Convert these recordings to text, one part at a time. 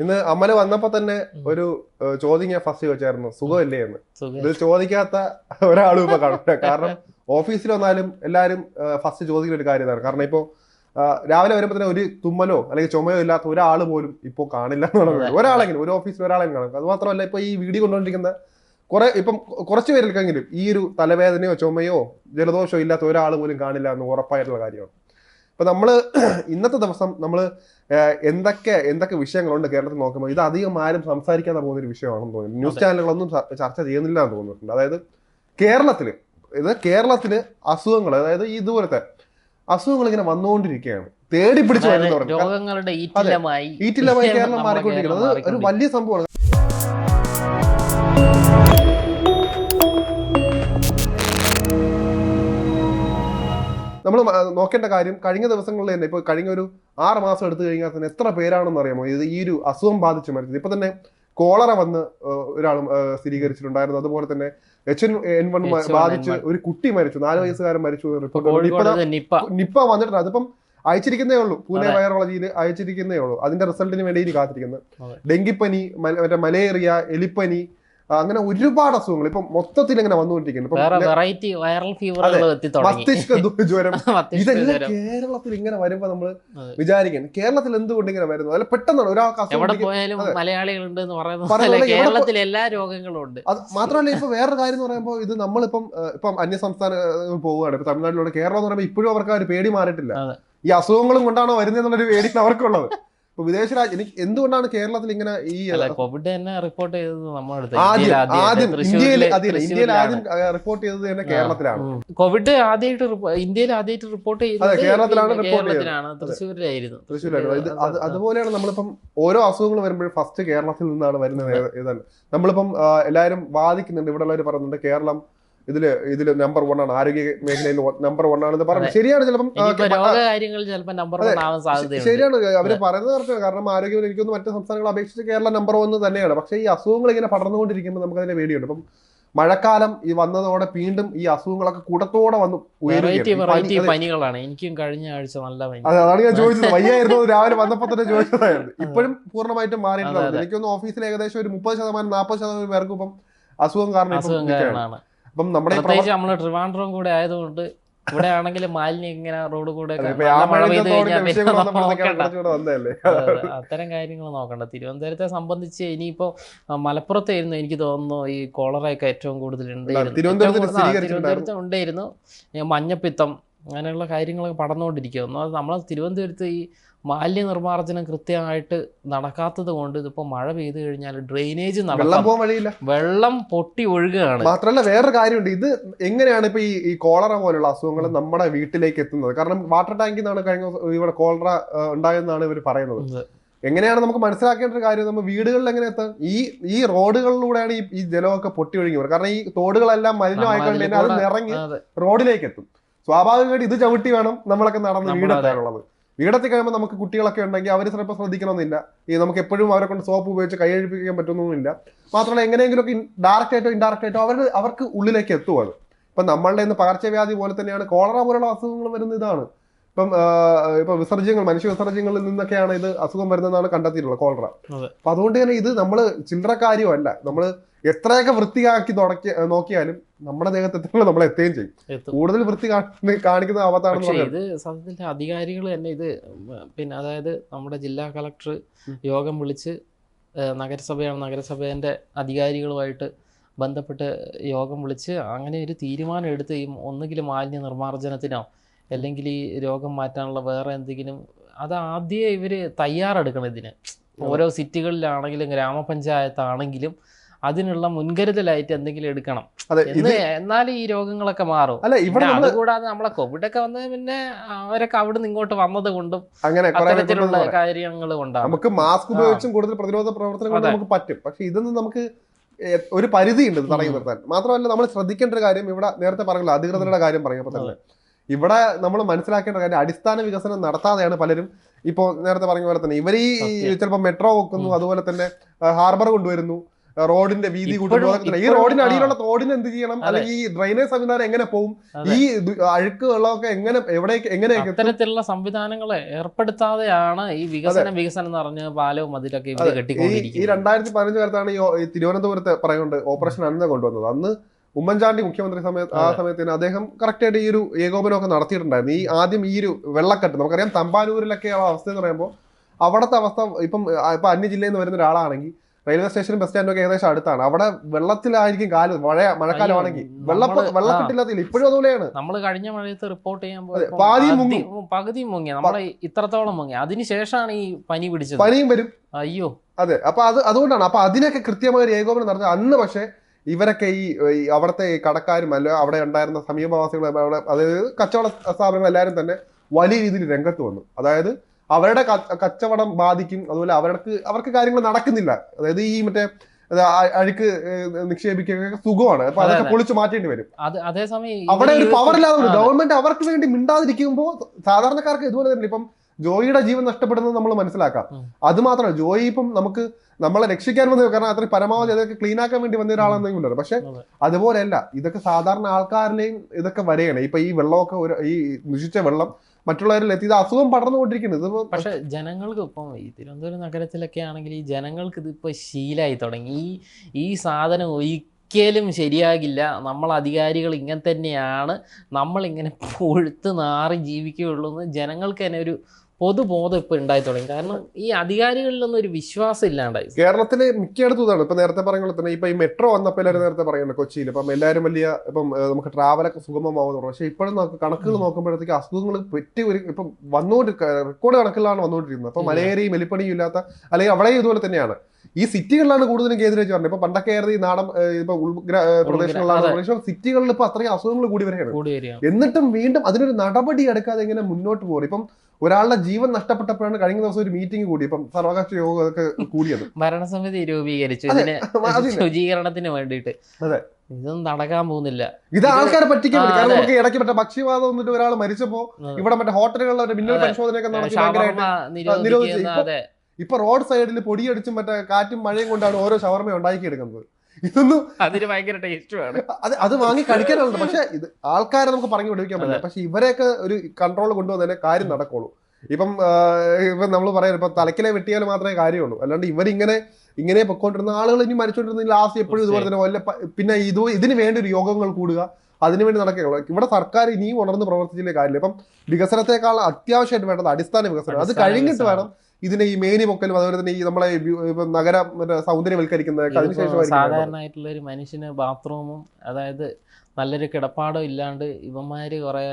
ഇന്ന് അമല വന്നപ്പോ തന്നെ ഒരു ചോദ്യം ഞാൻ ഫസ്റ്റ് ചോദിച്ചായിരുന്നു. സുഖമല്ലേ എന്ന്? ഇതിൽ ഇത് ചോദിക്കാത്ത ഒരാളും ഇപ്പൊ കാണില്ല കാരണം ഓഫീസിൽ വന്നാലും എല്ലാരും ഫസ്റ്റ് ചോദിക്കുന്ന ഒരു കാര്യമാണ്. കാരണം ഇപ്പോ രാവിലെ വരുമ്പോ തന്നെ ഒരു തുമ്മലോ അല്ലെങ്കിൽ ചുമയോ ഇല്ലാത്ത ഒരാൾ പോലും ഇപ്പോ കാണില്ല എന്നാണ് ഒരാളെങ്കിലും ഒരു ഓഫീസിൽ ഒരാളെങ്കിലും കാണും. അത് മാത്രമല്ല ഇപ്പൊ ഈ വീഡിയോ കൊണ്ടുകൊണ്ടിരിക്കുന്ന കുറെ ഇപ്പം കുറച്ച് പേർക്കെങ്കിലും ഈ ഒരു തലവേദനയോ ചുമയോ ജലദോഷമോ ഇല്ലാത്ത ഒരാൾ പോലും കാണില്ല എന്ന് ഉറപ്പായിട്ടുള്ള കാര്യമാണ്. ഇപ്പൊ നമ്മൾ ഇന്നത്തെ ദിവസം നമ്മൾ എന്തൊക്കെ എന്തൊക്കെ വിഷയങ്ങളുണ്ട് കേരളത്തിൽ നോക്കുമ്പോൾ ഇത് അധികം ആരും സംസാരിക്കാതെ പോകുന്ന ഒരു വിഷയമാണെന്ന് തോന്നുന്നു. ന്യൂസ് ചാനലുകളൊന്നും ചർച്ച ചെയ്യുന്നില്ല എന്ന് തോന്നുന്നുണ്ട്. അതായത് കേരളത്തിൽ ഇത് കേരളത്തിന് അസുഖങ്ങൾ അതായത് ഇതുപോലത്തെ അസുഖങ്ങൾ ഇങ്ങനെ വന്നുകൊണ്ടിരിക്കുകയാണ്. തേടി പിടിച്ചു വരുന്ന പറഞ്ഞു രോഗങ്ങളുടെ ഈറ്റിലമായി ഈറ്റില്ലമായി കേരളം മാറിക്കൊണ്ടിരിക്കുന്നത്. ഒരു വലിയ സംഭവമാണ്. നമ്മൾ നോക്കേണ്ട കാര്യം കഴിഞ്ഞ ദിവസങ്ങളിൽ തന്നെ ഇപ്പോൾ കഴിഞ്ഞ ഒരു ആറ് മാസം എടുത്തു കഴിഞ്ഞാൽ തന്നെ എത്ര പേരാണെന്ന് അറിയാമോ? ഇത് ഈ ഒരു അസുഖം ബാധിച്ച് മരിച്ചത്. ഇപ്പൊ തന്നെ കോളറ വന്ന് ഒരാൾ സ്ഥിരീകരിച്ചിട്ടുണ്ടായിരുന്നു. അതുപോലെ തന്നെ എച്ച് എൻ എൻ വൺ ബാധിച്ച് ഒരു കുട്ടി മരിച്ചു. നാല് വയസ്സുകാരൻ മരിച്ചു റിപ്പോർട്ട് നിപ്പ. വന്നിട്ടുണ്ട്. അതിപ്പം അയച്ചിരിക്കുന്നേ ഉള്ളൂ. പൂനെ വൈറോളജിയിൽ അയച്ചിരിക്കുന്നേ ഉള്ളൂ. അതിന്റെ റിസൾട്ടിന് വേണ്ടി ഇനി കാത്തിരിക്കുന്നത് ഡെങ്കിപ്പനി മറ്റേ മലേറിയ എലിപ്പനി അങ്ങനെ ഒരുപാട് അസുഖങ്ങൾ. ഇപ്പൊ മൊത്തത്തിൽ ഇങ്ങനെ വന്നുകൊണ്ടിരിക്കുന്നു മസ്തിഷ്ക ജ്വരം. ഇതെല്ലാം കേരളത്തിൽ ഇങ്ങനെ വരുമ്പോ നമ്മൾ വിചാരിക്കുന്നു വിചാരിക്കണം. കേരളത്തിൽ എന്തുകൊണ്ട് ഇങ്ങനെ വരുന്നു? അല്ല പെട്ടെന്നാണ് ഒരാൾക്ക് കേരളത്തിൽ എല്ലാ രോഗങ്ങളും ഉണ്ട്. അത് മാത്രമല്ല ഇപ്പൊ വേറൊരു കാര്യം എന്ന് പറയുമ്പോൾ ഇത് നമ്മളിപ്പം ഇപ്പം അന്യ സംസ്ഥാന പോവുകയാണ്. ഇപ്പൊ തമിഴ്നാട്ടിലൂടെ കേരളം എന്ന് പറയുമ്പോൾ ഇപ്പോഴും അവർക്ക് ആ ഒരു പേടി മാറിയിട്ടില്ല. ഈ അസുഖങ്ങളും കൊണ്ടാണോ വരുന്നതെന്നുള്ളൊരു പേടി അവർക്കുള്ളത്. ഇപ്പൊ വിദേശ രാജ്യം എനിക്ക് എന്തുകൊണ്ടാണ് കേരളത്തിൽ ഇങ്ങനെ ഈ കോവിഡ് തന്നെ റിപ്പോർട്ട് ചെയ്തത് നമ്മുടെ ആദ്യം ആദ്യം ഇന്ത്യയിൽ അതില്ല ഇന്ത്യയിൽ ആദ്യം റിപ്പോർട്ട് ചെയ്തത് തന്നെ കേരളത്തിലാണ്. കോവിഡ് ആദ്യമായിട്ട് ഇന്ത്യയിൽ ആദ്യമായിട്ട് റിപ്പോർട്ട് ചെയ്തത് കേരളത്തിലാണ് റിപ്പോർട്ട് ചെയ്തത്. തൃശ്ശൂരിലായിരുന്നു. തൃശ്ശൂരിലായിരുന്നു. അതുപോലെയാണ് നമ്മളിപ്പം ഓരോ അസുഖങ്ങൾ വരുമ്പോഴും ഫസ്റ്റ് കേരളത്തിൽ നിന്നാണ് വരുന്നത് ഏതാണ്. നമ്മളിപ്പം എല്ലാവരും വാദിക്കുന്നുണ്ട്. ഇവിടെ ഉള്ളവർ പറയുന്നുണ്ട് കേരളം ഇതിൽ ഇതിൽ നമ്പർ വൺ ആണ്. ആരോഗ്യ മേഖലയിൽ നമ്പർ വൺ ആണെന്ന് പറഞ്ഞു ശരിയാണ് ചിലപ്പം ശരിയാണ്. അവർ പറയുന്നത് കറക്റ്റാണ് കാരണം ആരോഗ്യം എനിക്കൊന്ന് മറ്റു സംസ്ഥാനങ്ങളെ അപേക്ഷിച്ച് കേരളം നമ്പർ വൺ തന്നെയാണ്. പക്ഷെ ഈ അസുഖങ്ങൾ ഇങ്ങനെ പടർന്നുകൊണ്ടിരിക്കുമ്പോൾ നമുക്ക് അതിന്റെ പേടിയുണ്ട്. അപ്പം മഴക്കാലം ഈ വന്നതോടെ വീണ്ടും ഈ അസുഖങ്ങളൊക്കെ കൂടത്തോടെ വന്നു പനികളാണ്. എനിക്കും കഴിഞ്ഞ ആഴ്ച നല്ല അതെ അതാണ് ഞാൻ ചോദിച്ചത്. വയ്യായിരുന്നു രാവിലെ വന്നപ്പോ തന്നെ ചോദിച്ചതായിരുന്നു. ഇപ്പോഴും പൂർണമായിട്ടും അതെ. എനിക്കൊന്ന് ഓഫീസിൽ ഏകദേശം ഒരു മുപ്പത് ശതമാനം നാൽപ്പത് ശതമാനം പേർക്കും ഇപ്പം അസുഖം കാരണം അപ്പം നമ്മുടെ പ്രത്യേകിച്ച് ട്രിവാൻഡ്രം കൂടെ ആയതുകൊണ്ട് ഇവിടെ ആണെങ്കിൽ മാലിന്യം ഇങ്ങനെ റോഡ് കൂടെ മഴ പെയ്ത് കഴിഞ്ഞാൽ. അത്തരം കാര്യങ്ങൾ നോക്കണ്ട. തിരുവനന്തപുരത്തെ സംബന്ധിച്ച് ഇനിയിപ്പോ മലപ്പുറത്തായിരുന്നു എനിക്ക് തോന്നുന്നു ഈ കോളറയൊക്കെ ഏറ്റവും കൂടുതൽ ഉണ്ടായിരുന്നു. തിരുവനന്തപുരത്ത് ഉണ്ടായിരുന്നു. മഞ്ഞപ്പിത്തം അങ്ങനെയുള്ള കാര്യങ്ങളൊക്കെ പടർന്നുകൊണ്ടിരിക്കുക ഒന്നാമത് നമ്മളെ തിരുവനന്തപുരത്ത് ഈ മാലിന്യ നിർമ്മാർജനം കൃത്യമായിട്ട് നടക്കാത്തത് കൊണ്ട് ഇതിപ്പോൾ മഴ പെയ്തു കഴിഞ്ഞാൽ ഡ്രെയിനേജ് വെള്ളം പോകാൻ വഴിയില്ല. വെള്ളം പൊട്ടി ഒഴുകുകയാണ്. മാത്രമല്ല വേറൊരു കാര്യമുണ്ട്. ഇത് എങ്ങനെയാണ് ഇപ്പൊ ഈ ഈ കോളറ പോലുള്ള അസുഖങ്ങൾ നമ്മുടെ വീട്ടിലേക്ക് എത്തുന്നത്? കാരണം വാട്ടർ ടാങ്കിൽ നിന്നാണ് കഴിഞ്ഞ ഇവിടെ കോളറ ഉണ്ടായെന്നാണ് ഇവർ പറയുന്നത്. എങ്ങനെയാണ് നമുക്ക് മനസ്സിലാക്കേണ്ട ഒരു കാര്യം നമ്മൾ വീടുകളിൽ എങ്ങനെ എത്താം? ഈ ഈ റോഡുകളിലൂടെയാണ് ഈ ഈ ജലമൊക്കെ പൊട്ടി ഒഴുകി കാരണം ഈ തോടുകളെല്ലാം മലിനമായി കഴിഞ്ഞാൽ അത് നിറങ്ങി റോഡിലേക്ക് എത്തും. സ്വാഭാവികമായിട്ട് ഇത് ചവിട്ടി വേണം നമ്മളൊക്കെ നടന്ന് വീടെത്താനുള്ളത് വീടത്തിൽ കഴിയുമ്പോൾ നമുക്ക് കുട്ടികളൊക്കെ ഉണ്ടെങ്കിൽ അവർ ചിലപ്പോൾ ശ്രദ്ധിക്കണമെന്നില്ല. ഈ നമുക്ക് എപ്പോഴും അവരെ കൊണ്ട് സോപ്പ് ഉപയോഗിച്ച് കൈയഴിപ്പിക്കാൻ പറ്റുന്നൊന്നുമില്ല. മാത്രമല്ല എങ്ങനെയെങ്കിലുമൊക്കെ ഡയറക്റ്റ് ആയിട്ടോ ഇൻഡയറക്റ്റ് ആയിട്ടോ അവർ അവർക്ക് ഉള്ളിലേക്ക് എത്തുവാണ് അത്. ഇപ്പം നമ്മളുടെ ഇന്ന് പകർച്ചവ്യാധി പോലെ തന്നെയാണ് കോളറ പോലുള്ള അസുഖങ്ങൾ വരുന്ന ഇതാണ്. ഇപ്പം ഇപ്പൊ വിസർജ്യങ്ങൾ മനുഷ്യ വിസർജ്യങ്ങളിൽ നിന്നൊക്കെയാണ് ഇത് അസുഖം വരുന്നതെന്നാണ് കണ്ടെത്തിയിട്ടുള്ളത് കോളറ. അപ്പൊ അതുകൊണ്ട് തന്നെ ഇത് നമ്മൾ ചില്ലറ കാര്യമല്ല നമ്മൾ എത്രയൊക്കെ വൃത്തിയാക്കി തുടക്കി നോക്കിയാലും നമ്മുടെ ദേഹത്ത് എത്തുമ്പോൾ നമ്മൾ എത്തുകയും ചെയ്യും. കൂടുതൽ വൃത്തി കാണിക്കുന്ന അവതാണ് അവതാണെന്ന് പറയുന്നത് ഇത് സത്യത്തിൽ അധികാരികൾ തന്നെ ഇത് പിന്നെ അതായത് നമ്മുടെ ജില്ലാ കളക്ടർ യോഗം വിളിച്ച് നഗരസഭയാണ് നഗരസഭേന്റെ അധികാരികളുമായിട്ട് ബന്ധപ്പെട്ട് യോഗം വിളിച്ച് അങ്ങനെ ഒരു തീരുമാനം എടുത്ത് ഈ ഒന്നുകിൽ മാലിന്യ നിർമ്മാർജനത്തിനോ അല്ലെങ്കിൽ ഈ രോഗം മാറ്റാനുള്ള വേറെ എന്തെങ്കിലും അത് ആദ്യമേ ഇവർ തയ്യാറെടുക്കണം ഇതിന്. ഓരോ സിറ്റികളിലാണെങ്കിലും ഗ്രാമപഞ്ചായത്താണെങ്കിലും അതിനുള്ള മുൻകരുതലായിട്ട് എന്തെങ്കിലും എടുക്കണം. എന്നാലും ഈ രോഗങ്ങളൊക്കെ മാറും. അല്ല ഇവിടെ അതുകൂടാതെ നമ്മളെ കോവിഡ് ഒക്കെ വന്നത് പിന്നെ അവരൊക്കെ അവിടുന്ന് ഇങ്ങോട്ട് വന്നത് കൊണ്ടും അങ്ങനെ അത്തരത്തിലുള്ള കാര്യങ്ങൾ കൊണ്ടാണ് നമുക്ക് മാസ്ക് ഉപയോഗിച്ചും കൂടുതൽ പ്രതിരോധ പ്രവർത്തനങ്ങൾ നമുക്ക് പറ്റും. പക്ഷെ ഇതൊന്നും നമുക്ക് ഒരു പരിധി ഉണ്ട് തടഞ്ഞു നിർത്താൻ. മാത്രമല്ല നമ്മൾ ശ്രദ്ധിക്കേണ്ട ഒരു കാര്യം ഇവിടെ നേരത്തെ പറഞ്ഞല്ലോ അധികൃതരുടെ കാര്യം പറഞ്ഞപ്പോൾ തന്നെ. ഇവിടെ നമ്മൾ മനസ്സിലാക്കേണ്ട കാര്യം അടിസ്ഥാന വികസനം നടത്താതെയാണ് പലരും ഇപ്പോൾ നേരത്തെ പറഞ്ഞ പോലെ തന്നെ ഇവർ ഈ. ചിലപ്പോൾ മെട്രോ വെക്കുന്നു അതുപോലെ തന്നെ ഹാർബർ കൊണ്ടുവരുന്നു. റോഡിന്റെ വീതി തന്നെ. ഈ റോഡിന് അടിയിലുള്ള തോടിന് എന്ത് ചെയ്യണം? അല്ലെങ്കിൽ ഈ ഡ്രൈനേജ് സംവിധാനം എങ്ങനെ പോകും ഈ അഴുക്ക് വെള്ളമൊക്കെ എങ്ങനെ എവിടേക്ക് എങ്ങനെ ഇത്തരത്തിലുള്ള അത്തരത്തിലുള്ള സംവിധാനങ്ങളെ ഏർപ്പെടുത്താതെയാണ് ഈ വികസനം വികസനം എന്ന് പറഞ്ഞ് പാലവും അതിലൊക്കെ ഈ രണ്ടായിരത്തി പതിനഞ്ച് കാലത്താണ് ഈ തിരുവനന്തപുരത്തെ പറയുന്നുണ്ട് ഓപ്പറേഷൻ അന്ന കൊണ്ടുവന്നത്. അന്ന് ഉമ്മൻചാണ്ടി മുഖ്യമന്ത്രി സമയത്ത് ആ. സമയത്തിന് അദ്ദേഹം കറക്റ്റായിട്ട് ഈ ഒരു ഏകോപനമൊക്കെ നടത്തിയിട്ടുണ്ടായിരുന്നു. ഈ ആദ്യം ഈ ഒരു വെള്ളക്കെട്ട് നമുക്കറിയാം തമ്പാനൂരിലൊക്കെ ആ അവസ്ഥ എന്ന് പറയുമ്പോൾ അവിടുത്തെ അവസ്ഥ ഇപ്പം ഇപ്പം ഇപ്പൊ അന്യ ജില്ലയിൽ നിന്ന് വരുന്ന ഒരാളാണെങ്കിൽ റെയിൽവേ സ്റ്റേഷനും ബസ് സ്റ്റാൻഡും ഒക്കെ ഏകദേശം അടുത്താണ്. അവിടെ വെള്ളത്തിലായിരിക്കും കാലം മഴ മഴക്കാലമാണെങ്കിൽ. ആണെങ്കിൽ വെള്ളം കിട്ടില്ലാത്തില്ല ഇപ്പോഴും അതുപോലെയാണ്. നമ്മൾ കഴിഞ്ഞ മഴയത്ത് റിപ്പോർട്ട് ചെയ്യാൻ മുങ്ങി. പകുതി മുങ്ങി. നമ്മളെ ഇത്രത്തോളം മുങ്ങി. അതിനുശേഷമാണ് ഈ പനി പിടിച്ചത്. പനിയും വരും. അയ്യോ. അതെ അപ്പൊ അത് അതുകൊണ്ടാണ്. അപ്പൊ അതിനൊക്കെ കൃത്യമായ ഒരു ഏകോപനം നടന്നത് അന്ന് പക്ഷേ ഇവരൊക്കെ ഈ ഈ അവിടുത്തെ ഈ കടക്കാരും അല്ല അവിടെ ഉണ്ടായിരുന്ന സമീപവാസികളും അവിടെ അതായത് കച്ചവട സ്ഥാപനങ്ങൾ എല്ലാവരും തന്നെ വലിയ രീതിയിൽ രംഗത്ത് വന്നു. അതായത് അവരുടെ കച്ചവടം ബാധിക്കും. അതുപോലെ അവർക്ക് അവർക്ക് കാര്യങ്ങൾ നടക്കുന്നില്ല. അതായത് ഈ മറ്റേ അഴുക്ക് നിക്ഷേപിക്കുക സുഖമാണ്. അപ്പൊ അതൊക്കെ അതെ. പൊളിച്ചു മാറ്റേണ്ടി വരും. അത് അതേസമയം അവിടെ ഒരു പവർ ഇല്ലാതെ ഗവൺമെന്റ് അവർക്ക് വേണ്ടി മിണ്ടാതിരിക്കുമ്പോൾ സാധാരണക്കാർക്ക് ഇതുപോലെ തന്നെ ഇപ്പം ജോയിയുടെ ജീവൻ നഷ്ടപ്പെടുന്നത് നമ്മൾ മനസ്സിലാക്കാം. അത് മാത്രമല്ല ജോയി ഇപ്പം നമുക്ക് നമ്മളെ രക്ഷിക്കാൻ വന്നത് കാരണം അത്രയും പരമാവധി അതൊക്കെ ക്ലീൻ ആക്കാൻ വേണ്ടി വന്ന ഒരാളെന്നെങ്കിലും പക്ഷെ അതെ. അതുപോലെയല്ല ഇതൊക്കെ സാധാരണ ആൾക്കാരിലെയും ഇതൊക്കെ വരെയാണ്. ഇപ്പൊ ഈ വെള്ളമൊക്കെ ഒരു ഈ ദുഷിച്ച വെള്ളം മറ്റുള്ളവരിൽ എത്തി. ഇത് അസുഖം പടർന്നുകൊണ്ടിരിക്കുന്നത് പക്ഷെ ജനങ്ങൾക്ക് ഇപ്പം ഈ തിരുവനന്തപുരം നഗരത്തിലൊക്കെ ആണെങ്കിൽ ഈ ജനങ്ങൾക്ക് ഇതിപ്പോൾ ശീലായി തുടങ്ങി. ഈ ഈ സാധനം ഒരിക്കലും ശരിയാകില്ല. നമ്മൾ അധികാരികൾ ഇങ്ങനെ തന്നെയാണ്. നമ്മളിങ്ങനെ പൊഴുത്ത് നാറി ജീവിക്കുകയുള്ളൂ എന്ന് ജനങ്ങൾക്ക് തന്നെ ഒരു പൊതുബോധം ഇപ്പോൾ ഉണ്ടായി തുടങ്ങി. കാരണം ഈ അധികാരികളിലൊന്നും ഒരു വിശ്വാസം ഇല്ലാണ്ടായി. കേരളത്തിലെ മിക്കയിടത്തും ഇതാണ്. ഇപ്പൊ നേരത്തെ പോലെ തന്നെ ഇപ്പൊ ഈ മെട്രോ വന്നപ്പോൾ എല്ലാവരും നേരത്തെ പറയുന്നത് കൊച്ചിയിൽ. ഇപ്പം എല്ലാവരും വലിയ ഇപ്പം നമുക്ക് ട്രാവലൊക്കെ സുഗമമാവുന്നു പറഞ്ഞു പക്ഷെ ഇപ്പോഴും നമുക്ക് കണക്കുകൾ നോക്കുമ്പോഴത്തേക്ക് അസുഖങ്ങൾ പറ്റി ഒരു ഇപ്പം വന്നുകൊണ്ട് റെക്കോർഡ് കണക്കിലാണ് വന്നുകൊണ്ടിരിക്കുന്നത് അപ്പൊ. മലേറിയയും എലിപ്പണിയും ഇല്ലാത്ത അല്ലെങ്കിൽ അവിടെ ഇതുപോലെ തന്നെയാണ്. ഈ സിറ്റികളിലാണ് കൂടുതലും കേന്ദ്രീകരിച്ച് പറഞ്ഞത്. ഇപ്പൊ പണ്ടൊക്കെ ആയിരുന്നു ഈ നാടൻ ഇപ്പൊ ഉൾഗ്ര പ്രദേശങ്ങളിലാണ്. പക്ഷേ സിറ്റികളിൽ ഇപ്പൊ അത്രയും അസുഖങ്ങൾ കൂടി വരികയാണ്. എന്നിട്ടും വീണ്ടും അതിനൊരു നടപടി എടുക്കാതെ എങ്ങനെ മുന്നോട്ട് പോകും ഇപ്പം ഒരാളുടെ ജീവൻ നഷ്ടപ്പെട്ടപ്പോഴാണ് കഴിഞ്ഞ ദിവസം ഒരു മീറ്റിംഗ് കൂടി ഇപ്പം സർവകക്ഷി യോഗമൊക്കെ കൂടിയത് ഭരണസമിതി രൂപീകരിച്ചു ഇതിന് ശുചീകരണത്തിന് വേണ്ടിയിട്ട് അതെ. ഇതൊന്നും നടക്കാൻ പോകുന്നില്ല ഇത് ആൾക്കാരെ പറ്റിക്കാൻ കാരണം. നമുക്ക് ഇടയ്ക്ക് മറ്റേ പക്ഷിവാദം വന്നിട്ട് ഒരാൾ മരിച്ചപ്പോ. ഇവിടെ മറ്റേ ഹോട്ടലുകളിലെ മിന്നൽ. പരിശോധനയൊക്കെ നിരോധിച്ചു. ഇപ്പൊ റോഡ് സൈഡിൽ പൊടിയടിച്ചും മറ്റേ കാറ്റും മഴയും കൊണ്ടാണ് ഓരോ ഷവർമ ഉണ്ടാക്കിയെടുക്കുന്നത് ഇതൊന്നും അതിന് ഭയങ്കര ടേസ്റ്റുമാണ് അത് അത് വാങ്ങി കഴിക്കാനുണ്ട് പക്ഷെ ഇത് ആൾക്കാരെ നമുക്ക് പറഞ്ഞു പഠിപ്പിക്കാൻ പറ്റില്ല. പക്ഷെ ഇവരെയൊക്കെ ഒരു കൺട്രോൾ കൊണ്ടുവന്നതിനെ കാര്യം നടക്കുള്ളൂ. ഇപ്പം ഇപ്പം നമ്മൾ പറയാം ഇപ്പൊ തലക്കിലെ വെട്ടിയാൽ മാത്രമേ കാര്യമുള്ളൂ. അല്ലാണ്ട് ഇവരിങ്ങനെ ഇങ്ങനെ പൊക്കോണ്ടിരുന്ന ആളുകൾ ഇനി മരിച്ചോണ്ടിരുന്ന ലാസ്റ്റ് എപ്പോഴും ഇതുപോലെ തന്നെ വല്ല പിന്നെ ഇത് ഇതിന് വേണ്ടി ഒരു യോഗങ്ങൾ കൂടുക അതിനുവേണ്ടി നടക്കുകയുള്ളൂ. ഇവിടെ സർക്കാർ ഇനിയും ഉണർന്ന് പ്രവർത്തിച്ചില്ലേ കാര്യമില്ല. ഇപ്പം വികസനത്തെക്കാൾ അത്യാവശ്യമായിട്ട് വേണ്ടത് അടിസ്ഥാന വികസനം. അത് കഴിഞ്ഞിട്ട്. വേണം ഇതിനെ ഈ മേനി പൊക്കലും അതുപോലെ തന്നെ ഈ നമ്മളെ നഗര സൗന്ദര്യവൽക്കരിക്കുന്ന. സാധാരണയായിട്ടുള്ള ഒരു മനുഷ്യന് ബാത്റൂമും അതായത് നല്ലൊരു കിടപ്പാടം ഇല്ലാണ്ട് ഇവന്മാര് കുറെ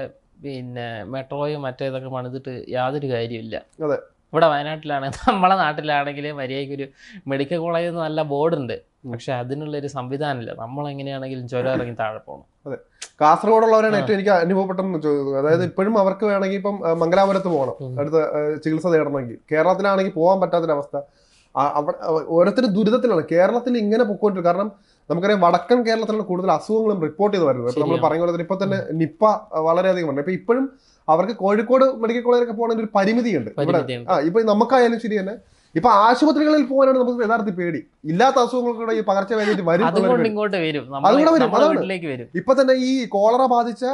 പിന്നെ മെട്രോയും മറ്റേതൊക്കെ പണിതിട്ട് യാതൊരു കാര്യമില്ല അതെ. ഇവിടെ വയനാട്ടിലാണ് നമ്മളെ നാട്ടിലാണെങ്കിൽ മര്യാദയ്ക്ക് ഒരു മെഡിക്കൽ കോളേജ് നല്ല ബോർഡുണ്ട് പക്ഷെ അതിനുള്ള ഒരു സംവിധാനമില്ല. നമ്മൾ എങ്ങനെയാണെങ്കിലും ചുരം ഇറങ്ങി താഴെ പോകണം അതെ. കാസർഗോഡുള്ളവരാണ്. ഏറ്റവും എനിക്ക് അനുഭവപ്പെട്ടെന്ന് ചോദിച്ചത് അതായത് ഇപ്പോഴും അവർക്ക് വേണമെങ്കിൽ ഇപ്പം മംഗലാപുരത്ത് പോകണം. അടുത്ത ചികിത്സ തേടണമെങ്കിൽ. കേരളത്തിലാണെങ്കിൽ പോകാൻ പറ്റാത്തൊരവസ്ഥ. അവസ്ഥ അവിടെ ഓരോരുത്തരും ദുരിതത്തിലാണ്. കേരളത്തിൽ ഇങ്ങനെ പൊക്കോണ്ടിരിക്കും. കാരണം നമുക്കറിയാം വടക്കൻ കേരളത്തിലാണ് കൂടുതൽ അസുഖങ്ങളും റിപ്പോർട്ട് ചെയ്ത് വരുന്നത്. നമ്മൾ പറഞ്ഞ പറയുന്ന പോലെ തന്നെ ഇപ്പൊ തന്നെ നിപ്പ വളരെയധികം ഉണ്ട് ഇപ്പൊ ഇപ്പോഴും അവർക്ക് കോഴിക്കോട് മെഡിക്കൽ കോളേജിലൊക്കെ പോകണമെങ്കിൽ ഒരു പരിമിതിയുണ്ട്. ഇവിടെ ആ ഇപ്പൊ നമുക്കായാലും ശരി തന്നെ ഇപ്പൊ ആശുപത്രികളിൽ പോകാനാണ് നമുക്ക് യഥാർത്ഥ പേടി. ഇല്ലാത്ത അസുഖങ്ങൾക്കൂടെ ഈ പകർച്ചവ്യാധി വരും ഇങ്ങോട്ട് വരും. അതുകൂടെ വരും, അതാണ്. ഇപ്പൊ തന്നെ ഈ കോളറ ബാധിച്ച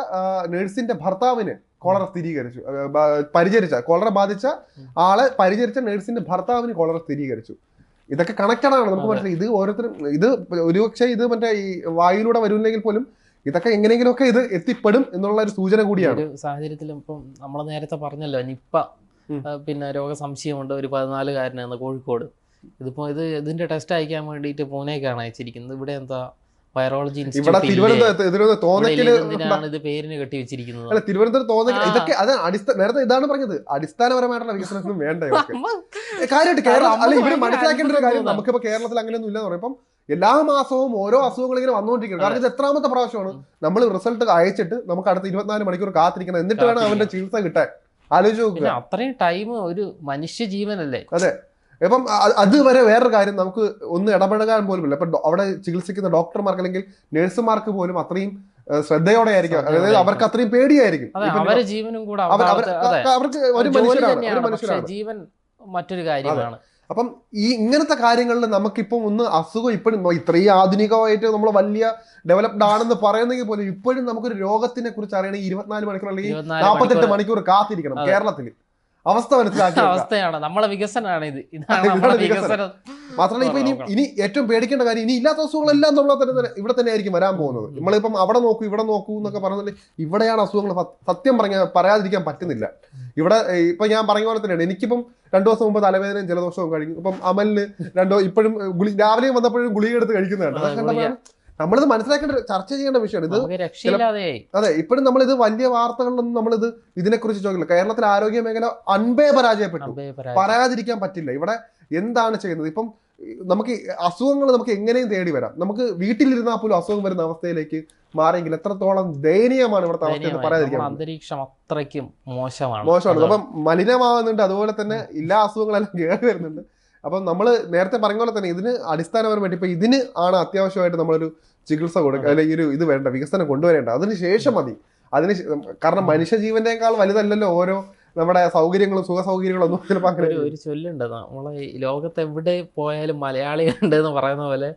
നഴ്സിന്റെ ഭർത്താവിന് കോളറ സ്ഥിരീകരിച്ചു. പരിചരിച്ച കോളറ ബാധിച്ച ആളെ പരിചരിച്ച നഴ്സിന്റെ ഭർത്താവിന് കോളറ സ്ഥിരീകരിച്ചു. ഇതൊക്കെ കണക്റ്റഡ് ആണ്. നമുക്ക് മനസ്സിലായി. ഇത് ഓരോരുത്തരും ഇത് ഒരുപക്ഷെ ഇത് മറ്റേ ഈ വായുവിലൂടെ വരുന്നില്ലെങ്കിൽ പോലും ഇതൊക്കെ എങ്ങനെയെങ്കിലുമൊക്കെ ഇത് എത്തിപ്പെടും എന്നുള്ള ഒരു സൂചന കൂടിയാണ്. സാഹചര്യത്തിലും ഇപ്പം നമ്മൾ നേരത്തെ പറഞ്ഞല്ലോ നിപ്പ പിന്നെ രോഗ രോഗസംശയമുണ്ട് ഒരു പതിനാലുകാരനാണ് കോഴിക്കോട്. ഇതിപ്പോ ഇത് ഇതിന്റെ ടെസ്റ്റ് അയക്കാൻ വേണ്ടിയിട്ട് പൂനെക്കാണ് അയച്ചിരിക്കുന്നത്. ഇവിടെ എന്താ വൈറോളജി ഇൻസ്റ്റിറ്റ്യൂട്ട് ഇത് പേരിന് കെട്ടി വെച്ചിരിക്കുന്നത് ആ. ഇതൊക്കെ നേരത്തെ ഇതാണ് പറഞ്ഞത്. അടിസ്ഥാനപരമായിട്ടുള്ള വികസനത്തിനും വേണ്ട കാര്യമായിട്ട് കേരളം അല്ല ഇവർ മനസ്സിലാക്കേണ്ട ഒരു കാര്യം നമുക്കിപ്പോ കേരളത്തിൽ അങ്ങനെയൊന്നും ഇല്ലെന്ന് പറയുമ്പോൾ എല്ലാ മാസവും ഓരോ അസുഖങ്ങൾ ഇങ്ങനെ വന്നുകൊണ്ടിരിക്കുന്നത് കാരണം ഇത് എത്രാമത്തെ പ്രാവശ്യമാണ് നമ്മൾ റിസൾട്ട് അയച്ചിട്ട് നമുക്ക് അടുത്ത ഇരുപത്തിനാല് മണിക്കൂർ കാത്തിരിക്കണം. എന്നിട്ട് വേണം അവന്റെ ചികിത്സ കിട്ടാൻ. ആലോചിച്ച് നോക്കുക. അത്രയും ടൈം ഒരു മനുഷ്യ ജീവനല്ലേ അതെ. ഇപ്പം അത് വരെ വേറൊരു കാര്യം നമുക്ക് ഒന്ന് ഇടപഴകാൻ പോലും ഇല്ല. ഇപ്പൊ അവിടെ ചികിത്സിക്കുന്ന ഡോക്ടർമാർക്ക് അല്ലെങ്കിൽ നഴ്സുമാർക്ക് പോലും അത്രയും ശ്രദ്ധയോടെ ആയിരിക്കും. അതായത് അവർക്ക് അത്രയും പേടിയായിരിക്കും. അവരുടെ ജീവനും കൂടെ അവർ അവർ അവർക്ക് ഒരു മനുഷ്യരാണ് ജീവൻ മറ്റൊരു കാര്യമാണ്. അപ്പം ഈ ഇങ്ങനത്തെ കാര്യങ്ങളിൽ നമുക്കിപ്പം ഒന്ന് അസുഖം ഇപ്പോഴും ഇത്രയും ആധുനികമായിട്ട് നമ്മൾ വലിയ ഡെവലപ്ഡ് ആണെന്ന് പറയുന്നെങ്കിൽ പോലും ഇപ്പോഴും നമുക്കൊരു രോഗത്തിനെ കുറിച്ച് അറിയണമെങ്കിൽ ഇരുപത്തിനാല് മണിക്കൂർ അല്ലെങ്കിൽ നാൽപ്പത്തെട്ട് മണിക്കൂർ. കാത്തിരിക്കണം കേരളത്തിൽ അവസ്ഥ മനസ്സിലാക്കി അവസ്ഥയാണ്. നമ്മളെ വികസനമാണ് ഇത്. ഇതാണ് നമ്മുടെ വികസനം. മാത്രമല്ല ഇപ്പൊ ഇനി. ഇനി ഏറ്റവും പേടിക്കേണ്ട കാര്യം ഇനി ഇല്ലാത്ത അസുഖങ്ങളെല്ലാം നമ്മളെ തന്നെ തന്നെ ഇവിടെ തന്നെ ആയിരിക്കും വരാൻ പോകുന്നത്. നമ്മളിപ്പം അവിടെ നോക്കൂ ഇവിടെ നോക്കൂ എന്നൊക്കെ പറഞ്ഞിട്ട് ഇവിടെയാണ് അസുഖങ്ങൾ സത്യം പറഞ്ഞ പറയാതിരിക്കാൻ പറ്റുന്നില്ല. ഇവിടെ ഇപ്പൊ ഞാൻ പറഞ്ഞ പോലെ തന്നെയാണ്. എനിക്കിപ്പം രണ്ടു ദിവസം മുമ്പ് തലവേദനയും ജലദോഷവും കഴിഞ്ഞു. ഇപ്പം അമലിന് രണ്ടോ ഇപ്പോഴും ഗുളി രാവിലെ വന്നപ്പോഴും ഗുളിക എടുത്ത് കഴിക്കുന്നതാണ്. നമ്മളിത് മനസ്സിലാക്കേണ്ട ചർച്ച ചെയ്യേണ്ട വിഷയമാണ്. ഇത് അതെ ഇപ്പോഴും നമ്മൾ ഇത് വലിയ വാർത്തകളിലൊന്നും നമ്മളിത് ഇതിനെക്കുറിച്ച് ചോദിക്കില്ല. കേരളത്തിലെ ആരോഗ്യ മേഖല അൻപേ പരാജയപ്പെട്ടു. പറയാതിരിക്കാൻ പറ്റില്ല. ഇവിടെ എന്താണ് ചെയ്യുന്നത്? ഇപ്പം നമുക്ക് അസുഖങ്ങൾ നമുക്ക് എങ്ങനെയും തേടി വരാം. നമുക്ക് വീട്ടിലിരുന്നാൽ പോലും അസുഖം വരുന്ന അവസ്ഥയിലേക്ക് മാറിയെങ്കിൽ എത്രത്തോളം ദയനീയമാണ് ഇവിടുത്തെ അവസ്ഥ എന്ന് അന്തരീക്ഷം അത്രയ്ക്കും മോശമാണ്. മോശമാണ്. അപ്പം മലിനമാകുന്നുണ്ട്. അതുപോലെ തന്നെ എല്ലാ അസുഖങ്ങളെല്ലാം കയറി വരുന്നുണ്ട്. അപ്പം നമ്മൾ നേരത്തെ പറഞ്ഞ പോലെ തന്നെ ഇതിന് അടിസ്ഥാനപരമായിട്ട് ഇപ്പം ഇതിന് ആണ് അത്യാവശ്യമായിട്ട് നമ്മളൊരു ചികിത്സ കൊടുക്കുക അല്ലെങ്കിൽ ഒരു ഇത് വേണ്ട വികസനം കൊണ്ടുവരേണ്ട. അതിന് ശേഷം മതി. അതിന് കാരണം മനുഷ്യ ജീവനേക്കാൾ വലുതല്ലല്ലോ ഓരോ നമ്മുടെ സൗകര്യങ്ങളും സുഖ സൗകര്യങ്ങളും ഒന്നും ചിലപ്പോൾ അങ്ങനെ ഒരു ചൊല്ലുണ്ട് നമ്മളെ ലോകത്ത് എവിടെ പോയാലും മലയാളികളുണ്ട് എന്ന് പറയുന്ന പോലെ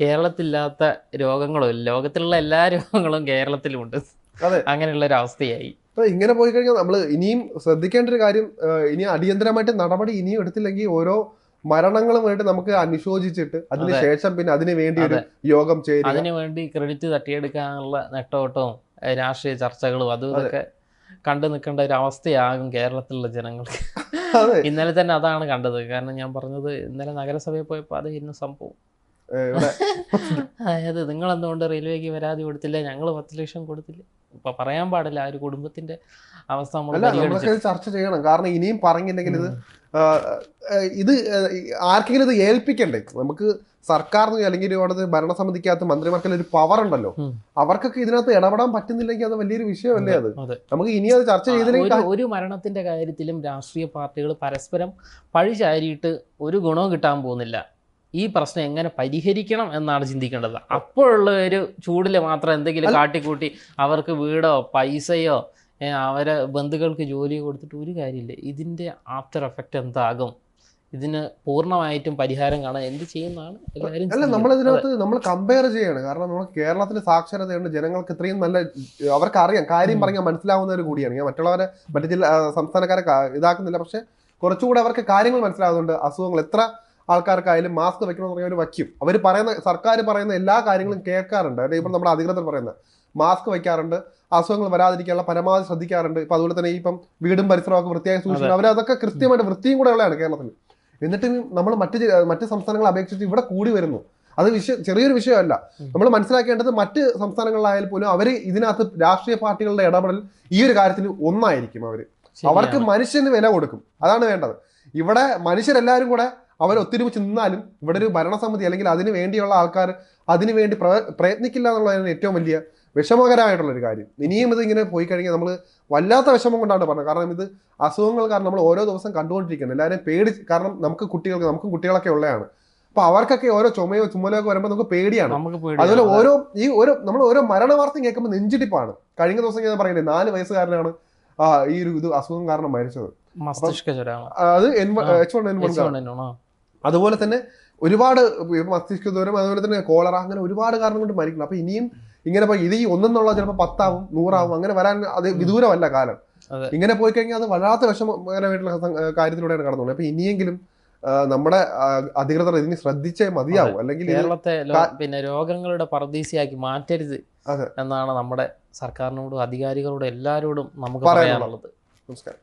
കേരളത്തില്ലാത്ത രോഗങ്ങളും ലോകത്തിലുള്ള എല്ലാ രോഗങ്ങളും കേരളത്തിലുമുണ്ട്. അതെ. അങ്ങനെയുള്ള ഒരു അവസ്ഥയായി അപ്പൊ ഇങ്ങനെ പോയി കഴിഞ്ഞാൽ നമ്മൾ ഇനിയും ശ്രദ്ധിക്കേണ്ട ഒരു കാര്യം ഇനി അടിയന്തരമായിട്ട് നടപടി ഇനിയും എടുത്തില്ലെങ്കിൽ ഓരോ മരണങ്ങളുമായിട്ട് നമുക്ക് അനുശോചിച്ചിട്ട് അതിനുശേഷം പിന്നെ അതിനു വേണ്ടി ഒരു യോഗം ചെയ്ത് അതിനു വേണ്ടി ക്രെഡിറ്റ് തട്ടിയെടുക്കാനുള്ള നെട്ടോട്ടവും രാഷ്ട്രീയ ചർച്ചകളും അതും ഇതൊക്കെ കണ്ടു നിൽക്കേണ്ട ഒരു അവസ്ഥയാകും കേരളത്തിലുള്ള ജനങ്ങൾക്ക്. ഇന്നലെ തന്നെ അതാണ് കണ്ടത്. കാരണം ഞാൻ പറഞ്ഞത് ഇന്നലെ നഗരസഭയിൽ പോയപ്പോൾ അത് ഇന്ന് സംഭവം. അതായത് നിങ്ങൾ എന്തുകൊണ്ട് റെയിൽവേക്ക് പരാതി കൊടുത്തില്ല? ഞങ്ങൾ പത്ത് ലക്ഷം കൊടുത്തില്ല. പറയാൻ പാടില്ല ആ ഒരു കുടുംബത്തിന്റെ അവസ്ഥ നമ്മൾ ചർച്ച ചെയ്യണം. കാരണം ഇനിയും പറഞ്ഞില്ലെങ്കിൽ ഇത് ഇത് ആർക്കെങ്കിലും ഇത് ഏൽപ്പിക്കണ്ടേ? നമുക്ക് സർക്കാരിന് അല്ലെങ്കിൽ ഇവിടുത്തെ ഭരണസമിതിക്കകത്ത് മന്ത്രിമാർക്കെല്ലാം ഒരു പവർ ഉണ്ടല്ലോ. അവർക്കൊക്കെ ഇതിനകത്ത് ഇടപെടാൻ പറ്റുന്നില്ലെങ്കിൽ അത് വലിയൊരു വിഷയമല്ലേ അത് നമുക്ക് ഇനി അത് ചർച്ച ചെയ്തില്ലെങ്കിൽ ഒരു ഒരു മരണത്തിന്റെ കാര്യത്തിലും രാഷ്ട്രീയ പാർട്ടികൾ പരസ്പരം പഴി ചാരിയിട്ട് ഒരു ഗുണവും കിട്ടാൻ പോകുന്നില്ല. ഈ പ്രശ്നം എങ്ങനെ പരിഹരിക്കണം എന്നാണ് ചിന്തിക്കേണ്ടത്. അപ്പോഴുള്ള ഒരു ചൂടിൽ മാത്രം എന്തെങ്കിലും കാട്ടിക്കൂട്ടി അവർക്ക് വീടോ പൈസയോ അവരെ ബന്ധുക്കൾക്ക് ജോലി കൊടുത്തിട്ട് ഒരു കാര്യമില്ല. ഇതിന്റെ ആഫ്റ്റർ എഫക്റ്റ് എന്താകും? ഇതിന് പൂർണമായിട്ടും പരിഹാരം കാണാൻ എന്ത് ചെയ്യുന്നതാണ് എല്ലാവരും അല്ല ചിന്തിക്കുന്നത്. നമ്മൾ ഇതിനകത്ത് നമ്മൾ കമ്പയർ ചെയ്യാണ്. കാരണം നമ്മൾ കേരളത്തിൽ സാക്ഷരതയുണ്ട്. ജനങ്ങൾക്ക് ഇത്രയും നല്ല അവർക്ക് അറിയാം കാര്യം പറഞ്ഞാൽ മനസ്സിലാവുന്നവർ കൂടിയാണ്. ഞാൻ മറ്റുള്ളവരെ മറ്റു ജില്ല ആ, സംസ്ഥാനക്കാരെ ഇതാക്കുന്നില്ല. പക്ഷെ കുറച്ചുകൂടെ അവർക്ക് കാര്യങ്ങൾ മനസ്സിലാകുന്നുണ്ട് അസുഖങ്ങൾ എത്ര ആൾക്കാർക്കായാലും മാസ്ക് വെക്കണം എന്ന് പറഞ്ഞാൽ അവർ വയ്ക്കും. അവർ പറയുന്ന സർക്കാർ പറയുന്ന എല്ലാ കാര്യങ്ങളും കേൾക്കാറുണ്ട്. അതായത് ഇപ്പം നമ്മുടെ അധികൃതർ പറയുന്നത് മാസ്ക് വെക്കാറുണ്ട് അസുഖങ്ങൾ വരാതിരിക്കാനുള്ള പരമാവധി ശ്രദ്ധിക്കാറുണ്ട്. ഇപ്പം അതുപോലെ തന്നെ ഇപ്പം വീടും പരിസരമൊക്കെ വൃത്തിയായി സൂക്ഷിക്കുന്നത് അവരതൊക്കെ അതൊക്കെ കൃത്യമായിട്ട് വൃത്തിയും കൂടെ ഉള്ളതാണ് കേരളത്തിൽ. എന്നിട്ട് നമ്മൾ മറ്റ് മറ്റ് സംസ്ഥാനങ്ങളെ അപേക്ഷിച്ച് ഇവിടെ കൂടി വരുന്നു. അത് വിഷയം ചെറിയൊരു വിഷയമല്ല. നമ്മൾ മനസ്സിലാക്കേണ്ടത് മറ്റ് സംസ്ഥാനങ്ങളിലായാൽ പോലും അവർ ഇതിനകത്ത് രാഷ്ട്രീയ പാർട്ടികളുടെ ഇടപെടൽ ഈ ഒരു കാര്യത്തിൽ ഒന്നായിരിക്കും അവർ അവർക്ക് മനുഷ്യന് വില കൊടുക്കും. അതാണ് വേണ്ടത്. ഇവിടെ മനുഷ്യരെല്ലാവരും കൂടെ അവർ ഒത്തൊരുമിച്ച് നിന്നാലും ഇവിടെ ഒരു ഭരണസമിതി അല്ലെങ്കിൽ അതിന് വേണ്ടിയുള്ള ആൾക്കാർ അതിനു വേണ്ടി പ്ര- പ്രയത്നിക്കില്ല എന്നുള്ളതാണ് ഏറ്റവും വലിയ വിഷമകരമായിട്ടുള്ളൊരു കാര്യം. ഇനിയും ഇതിങ്ങനെ ഇങ്ങനെ പോയി കഴിഞ്ഞാൽ നമ്മൾ വല്ലാത്ത വിഷമം കൊണ്ടാണ് പറഞ്ഞത്. കാരണം ഇത് അസുഖങ്ങൾ കാരണം നമ്മൾ ഓരോ ദിവസം കണ്ടുകൊണ്ടിരിക്കുന്നത് എല്ലാവരും പേടി കാരണം നമുക്ക് കുട്ടികൾക്ക് നമുക്കും കുട്ടികളൊക്കെ ഉള്ളതാണ്. അപ്പൊ അവർക്കൊക്കെ ഓരോ ചുമയോ ചുമലോ ഒക്കെ വരുമ്പോൾ നമുക്ക് പേടിയാണ്. അതുപോലെ. ഓരോ ഈ ഓരോ നമ്മൾ ഓരോ മരണ വാർത്ത കേൾക്കുമ്പോൾ നെഞ്ചിടിപ്പാണ്. കഴിഞ്ഞ ദിവസം ഞാൻ പറയുന്നത് നാല് വയസ്സുകാരനാണ് ആ, ഈ ഒരു ഇത് അസുഖം കാരണം മരിച്ചത്. അത്. H one N one? അതുപോലെ തന്നെ ഒരുപാട് മസ്തിഷ്ക ദൂരം അതുപോലെ തന്നെ കോളറ അങ്ങനെ ഒരുപാട് കാരണം കൊണ്ട് മരിക്കണം അപ്പൊ ഇനിയും ഇങ്ങനെ ഇത് ഈ ഒന്നെന്നുള്ള ചിലപ്പോൾ പത്താവും നൂറാവും അങ്ങനെ വരാൻ അത് വിദൂരമല്ല കാലം. ഇങ്ങനെ പോയി കഴിഞ്ഞാൽ അത് വല്ലാത്ത വിഷമകരമായിട്ടുള്ള കാര്യത്തിലൂടെയാണ് പോകുന്നത് അപ്പൊ ഇനിയെങ്കിലും നമ്മുടെ അധികൃതർ ഇതിന് ശ്രദ്ധിച്ചേ മതിയാവും. അല്ലെങ്കിൽ കേരളത്തെ പിന്നെ രോഗങ്ങളുടെ പറദീസിയാക്കി മാറ്റരുത് എന്നാണ് നമ്മുടെ സർക്കാരിനോടും അധികാരികളോടും എല്ലാവരോടും നമുക്ക്. പറയാനുള്ളത്. നമസ്കാരം.